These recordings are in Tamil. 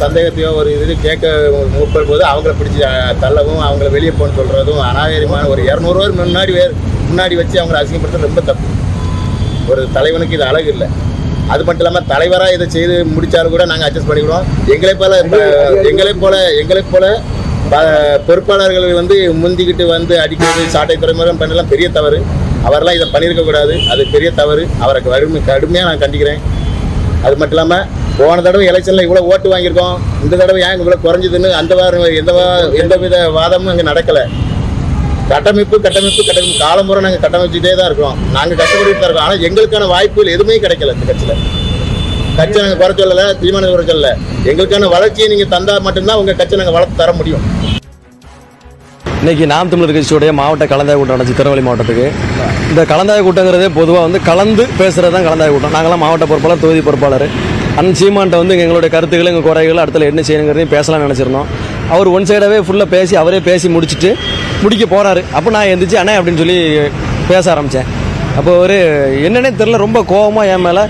சந்தேகத்தையோ ஒரு இது கேட்க முற்படும் போது அவங்கள பிடிச்சி தள்ளவும் அவங்கள வெளியே போன்னு சொல்கிறதும் அநாகரிகமான ஒரு இரநூறுவா முன்னாடி வேறு முன்னாடி வச்சு அவங்கள அசிங்கப்படுத்துறது ரொம்ப தப்பு. ஒரு தலைவனுக்கு இது அழகு இல்லை. அது மட்டும் இல்லாமல் தலைவராக இதை செய்து முடிச்சாலும் கூட நாங்கள் அட்ஜஸ்ட் பண்ணிக்கிறோம். எங்களை போல எங்களை போல எங்களை போல ப- பொறுப்பாளர்கள் வந்து முந்திக்கிட்டு வந்து அடிக்கிறது சாட்டை துறைமுகம் பண்ணலாம் பெரிய தவறு. அவரெல்லாம் இதை பண்ணியிருக்க கூடாது அது பெரிய தவறு. அவரை கடுமை கடுமையாக நான் கண்டிக்கிறேன். அது மட்டும் இல்லாமல் போன தடவை எலெக்ஷனில் இவ்வளோ ஓட்டு வாங்கியிருக்கோம். இந்த தடவை ஏன் இவ்வளோ குறைஞ்சதுன்னு அந்த வாரம் எந்த எந்த வித வாதமும் அங்கே நடக்கலை. கட்டமைப்பு கட்டமைப்பு கட்டமைப்பு. காலமுறை நாங்கள் கட்டமைச்சுட்டே தான் இருக்கோம் நாங்கள் கஷ்டப்பட்டு தான் இருக்கோம். ஆனால் எங்களுக்கான வாய்ப்புகள் எதுவுமே கிடைக்கல இந்த கட்சியில். கட்சியை நாங்கள் குறை சொல்லலை தீமான குறை சொல்லலை. எங்களுக்கான வளர்ச்சியை நீங்கள் தந்தால் மட்டும்தான் உங்கள் கட்சியை நாங்கள் வளர்த்து தர முடியும். இன்னைக்கு நாம் தமிழர் கட்சியுடைய மாவட்ட கலந்தாய் கூட்டம் நடந்துச்சு திருநெல்வேலி மாவட்டத்துக்கு. இந்த கலந்தாய் கூட்டங்கிறதே பொதுவாக வந்து கலந்து பேசுகிறது தான் கலந்தாய் கூட்டம். நாங்களாம் மாவட்ட பொறுப்பாளர் தொகுதி பொறுப்பாளர். அண்ணன் சீமான்ட்ட வந்து எங்களுடைய கருத்துக்கள் எங்கள் குறைகள் அடுத்தல என்ன செய்யணுங்கிறதையும் பேசலாம்னு நினச்சிருந்தோம். அவர் ஒன் சைடாகவே ஃபுல்லாக பேசி அவரே பேசி முடிச்சுட்டு முடிக்க போகிறாரு அப்போ நான் எழுந்திரிச்சு அண்ணே அப்படின்னு சொல்லி பேச ஆரம்பித்தேன் அப்போ ஒரு என்னன்னே தெரில ரொம்ப கோவமாக என் மேலே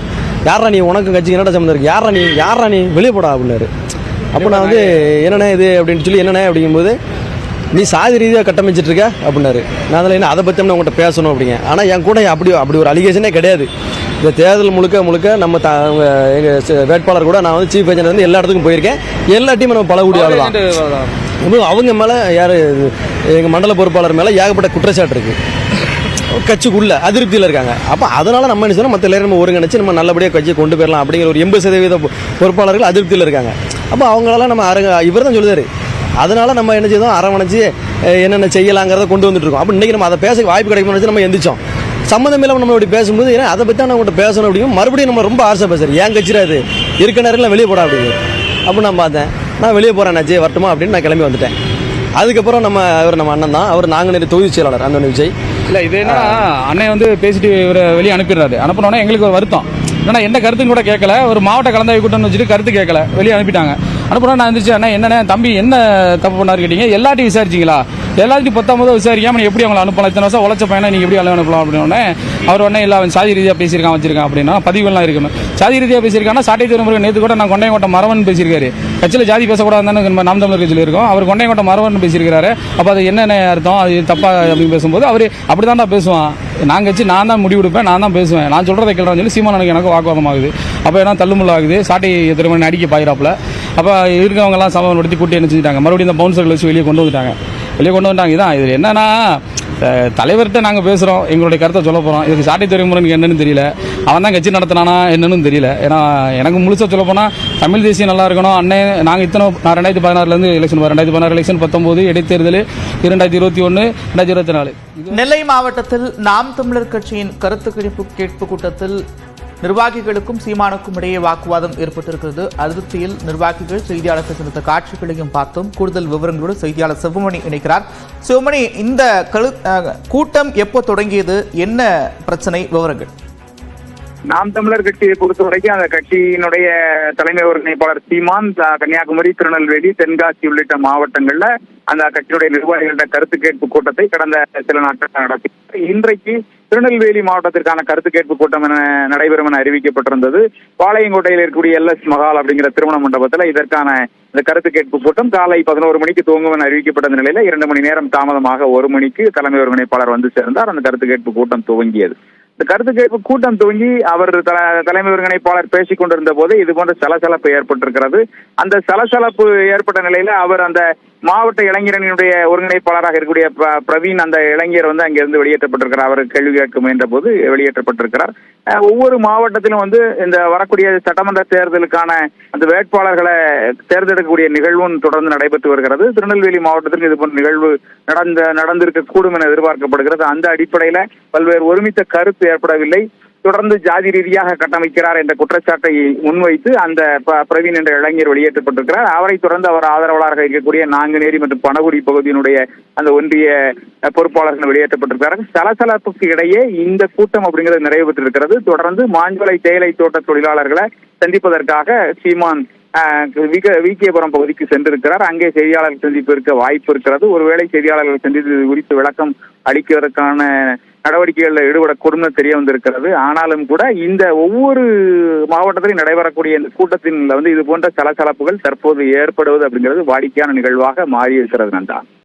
யாரா நீ உனக்கு கட்சிக்கு என்னடா சம்மந்தம் இருக்கு? யாரா நீ யாரா நீ வெளியே போடா அப்படின்னாரு. அப்போ நான் வந்து என்னண்ணே இது? அப்படின்னு சொல்லி என்னண்ணே? அப்படிங்கும்போது நீ சாதி ரீதியாக கட்டமைச்சிட்டு இருக்க? அப்படின்னாரு. நான் அதில் என்ன அதை பற்றி உங்கள்கிட்ட பேசணும் அப்படிங்க. ஆனால் என் கூட அப்படி அப்படி ஒரு அலிகேஷனே கிடையாது. இந்த தேர்தல் முழுக்க முழுக்க நம்ம த எங்கள் வேட்பாளர் கூட நான் வந்து சீஃப் ஏஜென்ட் வந்து எல்லா இடத்துக்கும் போயிருக்கேன். எல்லா டீமும் நம்ம பழகக்கூடிய ஆள் தான் அவங்க மேலே யார் எங்கள் மண்டல பொறுப்பாளர் மேலே ஏகப்பட்ட குற்றச்சாட்டு இருக்குது கட்சிக்குள்ள அதிருப்தியில் இருக்காங்க. அப்போ அதனால் நம்ம என்ன செய்யணும்? மற்ற எல்லாரும் நம்ம ஒருங்கிணைச்சு நம்ம நல்லபடியாக கட்சியை கொண்டு போயிடலாம் அப்படிங்கிற ஒரு எண்பது சதவீத பொறுப்பாளர்கள் அதிருப்தியில் இருக்காங்க. அப்போ அவங்களெல்லாம் நம்ம அரங்க இவர் தான் சொல்லுதாரு அதனால நம்ம என்ன செய்தோம்? அரவணைச்சு என்னென்ன செய்யலாங்கிறத கொண்டு வந்துட்டு இருக்கோம். அப்போ இன்றைக்கி நம்ம அதை பேச வாய்ப்பு கிடைக்கும்னு நினச்சி நம்ம எந்திரிச்சோம். சம்மந்தம் இல்லாமல் நம்ம இப்படி பேசும்போது ஏன்னா அதை பற்றி தான் நம்மகிட்ட உங்கள்கிட்ட பேசணும் அப்படிங்கும்? மறுபடியும் நம்ம ரொம்ப ஆசை பேசுகிறேன் ஏன் கட்சிரா இருக்க நேரம்லாம் வெளியே போடா அப்படிங்க அப்போ நான் பார்த்தேன் நான் வெளியே போகிறேன் அஜய் வரட்டுமா அப்படின்னு நான் கிளம்பி வந்துட்டேன். அதுக்கப்புறம் நம்ம அவர் நம்ம அண்ணன் தான். அவர் நாங்குநேரி தொகுதி செயலாளர் அந்த விஜய். இல்லை இது என்ன அண்ணன் வந்து பேசிட்டு இவரை வெளியே அனுப்பிடுறாரு. அனுப்பினோடனே எங்களுக்கு ஒரு வருத்தம். ஏன்னா என்ன கருத்துன்னு கூட கேட்கல. ஒரு மாவட்ட கலந்தாய்வு கூட்டம்னு வச்சுட்டு கருத்து கேட்கல. வெளியே அனுப்பிட்டாங்க. அனுப்புனா நான் இருந்துச்சு அண்ணா என்னண்ணே தம்பி என்ன தப்பு பண்ணாரு கேட்டீங்க? எல்லாத்தையும் விசாரிச்சிங்களா? எல்லாத்தையும் பத்தாமதோ விசாரிக்காம நீ எப்படி அவங்களை அனுப்பலாம்? இத்தனை வருஷம் உழைச்ச பையனை நீங்கள் எப்படி அனுப்பலாம்? அப்படின்னு அவர் உடனே இல்லை அவன் சாதி ரீதியாக பேசியிருக்கான் வச்சிருக்கான் அப்படின்னா பதிவுகள்லாம் இருக்கணும். சாதி ரீதியாக பேசியிருக்கானா சாட்டை திருமுறை நேற்று கூட நான் கொண்டையங்கோட்டை மரவன் பேசியிருக்காரு. கட்சியில் ஜாதி பேசக்கூடாதுன்னு நம்ம நாம் தமிழர் கட்சியில் இருக்கோம். அவர் கொண்டையங்கோட்டை மரவன் பேசியிருக்காரு அப்போ அது என்னென்ன அர்த்தம்? அது தப்பா அப்படின்னு பேசும்போது அவர் அப்படி பேசுவான். நான் கட்சி நான் தான் முடிவெடுப்பேன் நான் தான் பேசுவேன். நான் சொல்கிறத கேள்றான்னு சொல்லி சீமானனுக்கு எனக்கு வாக்குவாதம் ஆகுது. அப்போ ஏன்னா தள்ளுமுள்ள ஆகுது. சாட்டை திருமணி அடிக்க பாயிராப்பில் அப்போ இருக்கவங்கலாம் சமப்படுத்தி கூட்டி என்ன செஞ்சுட்டாங்க மறுபடியும் இந்த பவுன்சர்களை வச்சு வெளியே கொண்டு வந்துட்டாங்க. வெளியே கொண்டு வந்துட்டாங்க. இதான் இது என்னன்னா தலைவர்கிட்ட நாங்கள் பேசுகிறோம் எங்களுடைய கருத்தை சொல்ல போகிறோம் இதுக்கு சாட்டை துறைமுறைக்கு என்னன்னு தெரியல. அவன் தான் கட்சி நடத்தினானா என்னன்னு தெரியல. ஏன்னா எனக்கு முழுசாக சொல்ல போனால் தமிழ் தேசியம் நல்லா இருக்கணும். அண்ணே நாங்கள் இத்தனை நான் ரெண்டாயிரத்தி பதினாறுலேருந்து எலெக்ஷன் ரெண்டாயிரத்தி பதினாறு எலெக்ஷன் பத்தொம்போது இடைத்தேர்தல் இரண்டாயிரத்தி இருபத்தி ஒன்று ரெண்டாயிரத்தி இருபத்தி நாலு. நெல்லை மாவட்டத்தில் நாம் தமிழர் கட்சியின் கருத்து கணிப்பு கேட்பு கூட்டத்தில் நிர்வாகிகளுக்கும் சீமானுக்கும் இடையே வாக்குவாதம் ஏற்பட்டிருக்கிறது. அதிருப்தியில் நிர்வாகிகள் செய்தியாளர்கள் சந்தித்த காட்சிகளையும் பார்த்தோம். கூடுதல் விவரங்களோடு செய்தியாளர் சிவமணி இணைக்கிறார். சிவமணி இந்த கழு கூட்டம் எப்போ தொடங்கியது? என்ன பிரச்சனை? விவரங்கள். நாம் தமிழர் கட்சியை பொறுத்தவரைக்கும் அந்த கட்சியினுடைய தலைமை ஒருங்கிணைப்பாளர் சீமான் கன்னியாகுமரி திருநெல்வேலி தென்காசி உள்ளிட்ட மாவட்டங்கள்ல அந்த கட்சியுடைய நிர்வாகிகளிட கருத்து கேட்பு கூட்டத்தை கடந்த சில நாட்கள் நடத்தி இன்றைக்கு திருநெல்வேலி மாவட்டத்திற்கான கருத்து கேட்பு கூட்டம் என நடைபெறும் என அறிவிக்கப்பட்டிருந்தது. பாளையங்கோட்டையில் இருக்கக்கூடிய எல் எஸ் மகால் அப்படிங்கிற திருமண மண்டபத்தில் இதற்கான இந்த கருத்து கேட்பு கூட்டம் காலை பதினோரு மணிக்கு துவங்கும் என அறிவிக்கப்பட்ட நிலையில இரண்டு மணி நேரம் தாமதமாக ஒரு மணிக்கு தலைமை ஒருங்கிணைப்பாளர் வந்து சேர்ந்தார். அந்த கருத்து கேட்பு கூட்டம் துவங்கியது. இந்த கருத்து கேட்பு கூட்டம் துவங்கி அவர் தல- தலைமை ஒருங்கிணைப்பாளர் பேசிக் கொண்டிருந்த போது இது போன்ற சலசலப்பு ஏற்பட்டிருக்கிறது. அந்த சலசலப்பு ஏற்பட்ட நிலையில அவர் அந்த மாவட்ட இளைஞரனுடைய ஒருங்கிணைப்பாளராக இருக்கக்கூடிய ப- பிரவீன் அந்த இளைஞர் வந்து அங்கிருந்து வெளியேற்றப்பட்டிருக்கிறார். அவர் கேள்வி கேட்க முயன்ற போது வெளியேற்றப்பட்டிருக்கிறார் ஒவ்வொரு மாவட்டத்திலும் வந்து இந்த வரக்கூடிய சட்டமன்ற தேர்தலுக்கான அந்த வேட்பாளர்களை தேர்ந்தெடுக்கக்கூடிய நிகழ்வும் தொடர்ந்து நடைபெற்று வருகிறது. திருநெல்வேலி மாவட்டத்திற்கு இது போன்ற நிகழ்வு நடந்த நடந்திருக்க கூடும் என எதிர்பார்க்கப்படுகிறது. அந்த அடிப்படையில பல்வேறு ஒருமித்த கருத்து ஏற்படவில்லை. தொடர்ந்து ஜாதி ரீதியாக கட்டமைக்கிறார் என்ற குற்றச்சாட்டை முன்வைத்து அந்த ப- பிரவீன் என்ற இளைஞர் வெளியேற்றப்பட்டிருக்கிறார். அவரை தொடர்ந்து அவர் ஆதரவாளராக இருக்கக்கூடிய நாங்குநேரி மற்றும் பனகுடி பகுதியினுடைய அந்த ஒன்றிய பொறுப்பாளர்கள் வெளியேற்றப்பட்டிருக்கிறார்கள். சலசலப்புக்கு இடையே இந்த கூட்டம் அப்படிங்கிறது நிறைவு பெற்றிருக்கிறது தொடர்ந்து மாஞ்சோலை தேயிலை தோட்ட தொழிலாளர்களை சந்திப்பதற்காக சீமான் விகேபுரம் பகுதிக்கு சென்றிருக்கிறார். அங்கே செய்தியாளர்கள் சந்திப்பு இருக்க வாய்ப்பு இருக்கிறது. ஒருவேளை செய்தியாளர்கள் சந்தித்து குறித்து விளக்கம் அளிக்கிறதுக்கான நடவடிக்கைகளில் ஈடுபடக்கூடும் தெரிய வந்திருக்கிறது. ஆனாலும் கூட இந்த ஒவ்வொரு மாவட்டத்திலும் நடைபெறக்கூடிய இந்த கூட்டத்தின் வந்து இது போன்ற சலசலப்புகள் தற்போது ஏற்படுவது அப்படிங்கிறது வாடிக்கையான நிகழ்வாக மாறி இருக்கிறது நந்தா.